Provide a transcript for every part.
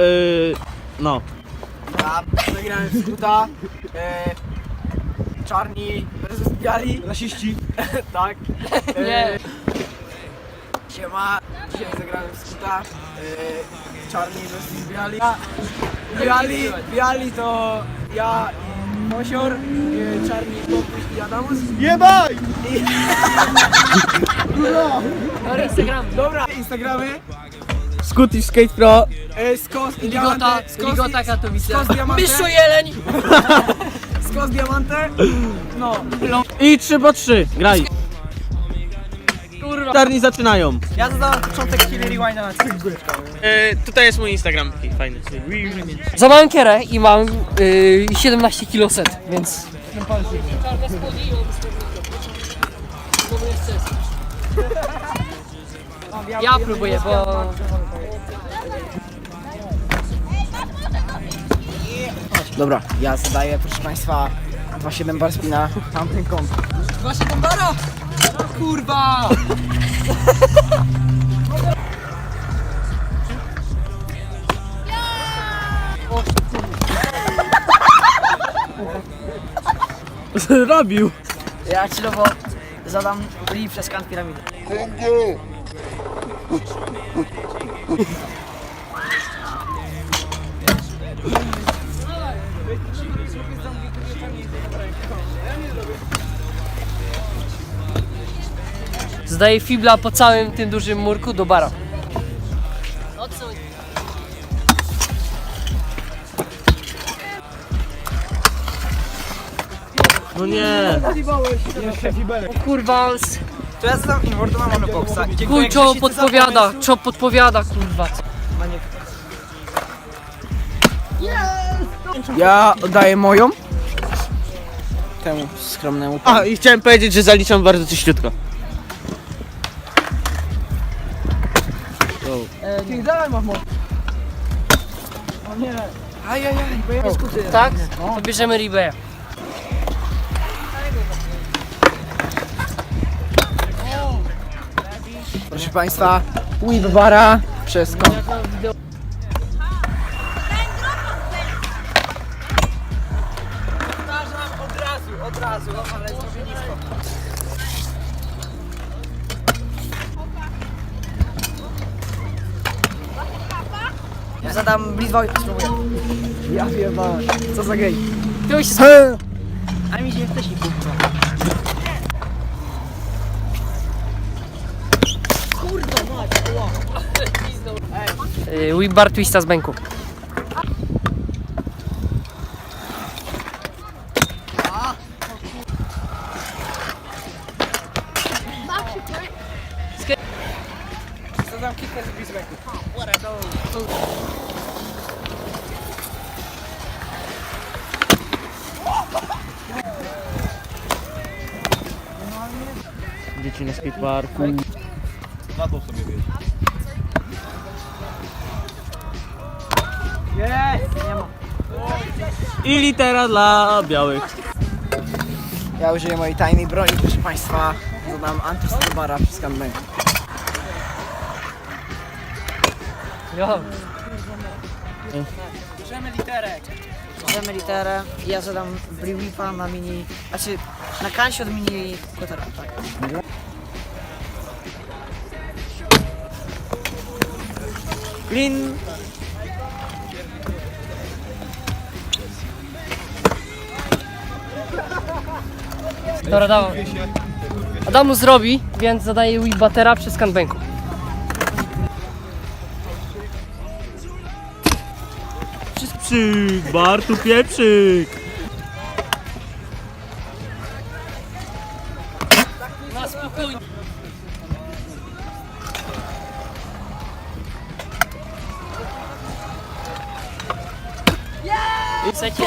Yy, no. Ja zagrałem w skuta. E, czarni versus biali. Rasiści. tak. E, Nie. Siema. Dzisiaj zagrałem w skuta. E, czarni versus biali. Biali, biali to ja i Mosior. E, czarni Bobuś i Adamus. Jebaj! Dobra, Instagram. Dobra, Instagramy. Scooty Skate Pro. E, skos i Ligota, diamante. Skos, Ligota Katowice. skos diamante. Mistrzu Jeleń! skos diamante. No. I 3 po 3. Graj. Kurwa. Czarni zaczynają. Ja zadałem początek Killer Rewinda na całym Yy, tutaj jest mój Instagram taki fajny. Za mam kierę i mam y, 17 kilo set, więc... Ja próbuję, bo... Dobra, ja zadaję, proszę Państwa, 2,7 bar spina, tamten kąt. Właśnie tam bara! Kurwa! Robił. Ja chillowo zadam li przez kant piramidy. Zdaję fibla po całym tym dużym murku do bara. Odsuń. No nie. O kurwa, To ja chuj czoło podpowiada, czoło podpowiada, kurwa. Ja oddaję moją. Temu skromnemu. A i chciałem powiedzieć, że zaliczam bardzo czyściutko. Ty dalej masz moc. O nie. Ajajaj, bo ja nie skuty. Tak? To bierzemy ribę. Proszę Państwa, whip bara przez zadam blizwał i spróbuję. Ja wiem, co za gej. Ty już się A mi się wcześniej kurwa. Y, Whip bar twista z bęku. Zadam kilka z blizweku. Dzieci na skateparku. Na to sobie wiesz. Jest! Nie ma. I litera dla białych. Ja użyję mojej tajnej broni, proszę Państwa. Zadam antystobara przez kanmę. Jo. Bierzemy literę. Bierzemy literę i ja zadam Briwipa na mini... Znaczy, na kansie od mini kotera, tak. Lin. Dobra, dawaj. Adamu zrobi, więc zadaję whip batera przez canbanku. Pieprzyk, Bartu pieprzyk. Na spokojnie.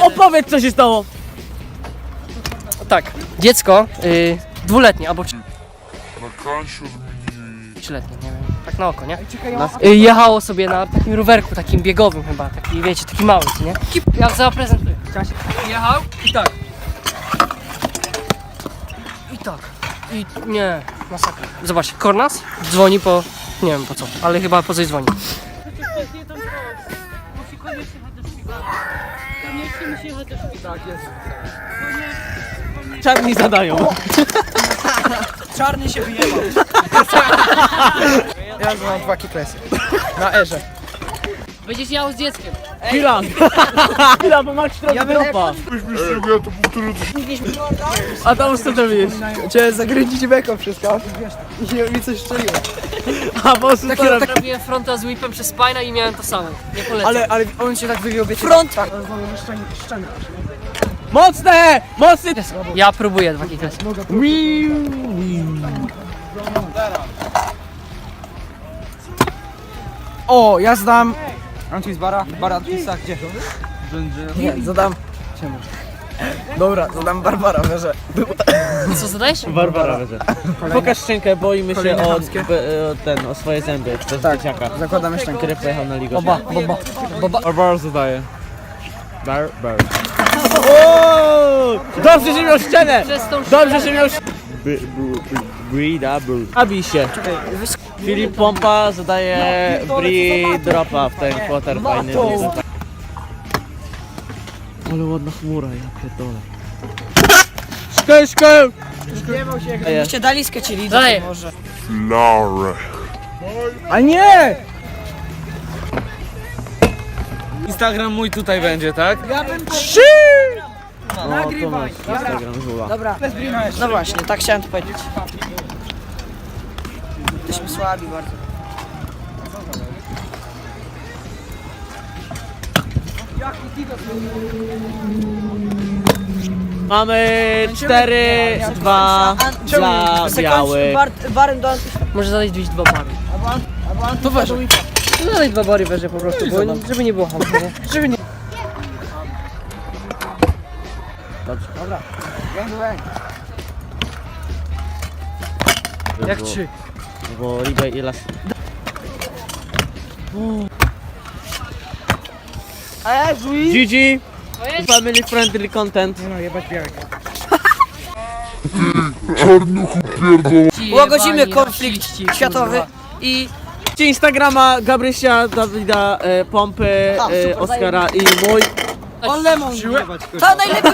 Opowiedz co się stało. Tak, dziecko y, dwuletnie albo trzy- trzyletnie, nie wiem, tak na oko, nie? Y, jechało sobie na takim rowerku, takim biegowym chyba, taki wiecie, taki mały, co nie? Ja zaprezentuję. Jechał i tak. I tak. I nie, masakra. Zobaczcie, Kornas dzwoni po, nie wiem po co, ale chyba po coś dzwoni. Czarni zadają. Czarny się wyjebał. Ja mam dwa kiklesy. Na erze. Będziesz jał z dzieckiem. Chwila. Chwila, bo masz trochę dropa. A tam co to wiesz? Chciałem zagręcić beką wszystko. I mi coś strzeliło. A po prostu Tak, to tak robiłem fronta z whipem przez spina i miałem to samo. Nie polecam. Ale, ale on się tak wywiał, wiecie. Front! Tak. Mocne! Mocny! Ja próbuję dwa kikresy. O, ja zdam. Mam ci z bara? Bara pisa, gdzie? Nie, zadam. Czemu? Dobra, zadam Barbara, wierzę. Co zadajesz? Barbara będzie. Pokaż szczękę, boimy się Kolejne o, chamskie. o ten, o swoje zęby. To jest Tak. dzieciaka, Zakładamy szczękę. który pojechał na ligę. Boba, boba, boba. Barbara zadaje. Bar, bar. O! Dobrze, że miał ścianę! Przez tą Dobrze, że miał ścianę! Brida. Abij się. Filip Pompa zadaje Bri dropa w ten quarter fajny. Ale ładna chmura, ja pierdolę. Szkę, szkę! Ej, Cię dali skecili, Daję. może. A nie! Instagram mój tutaj będzie, tak? Ja bym to... No, to masz Instagram Żula. Dobra. No właśnie, tak chciałem to powiedzieć. Jesteśmy słabi bardzo. Mamy 4, 2 dla białych. Barem do Może zadać gdzieś dwa bary. To weź. No zadaj dwa bary weź po prostu, bo, żeby nie było nie? Żeby nie... Jak trzy. Bo Libę i las. Eee! GG! Family friendly content. No jebać białek. Ci Łagodzimy jebani konflikt światowy i Instagrama Gabrysia, Dawida, e, Pompy, e, Oskara i mój. on lemon. To najlepiej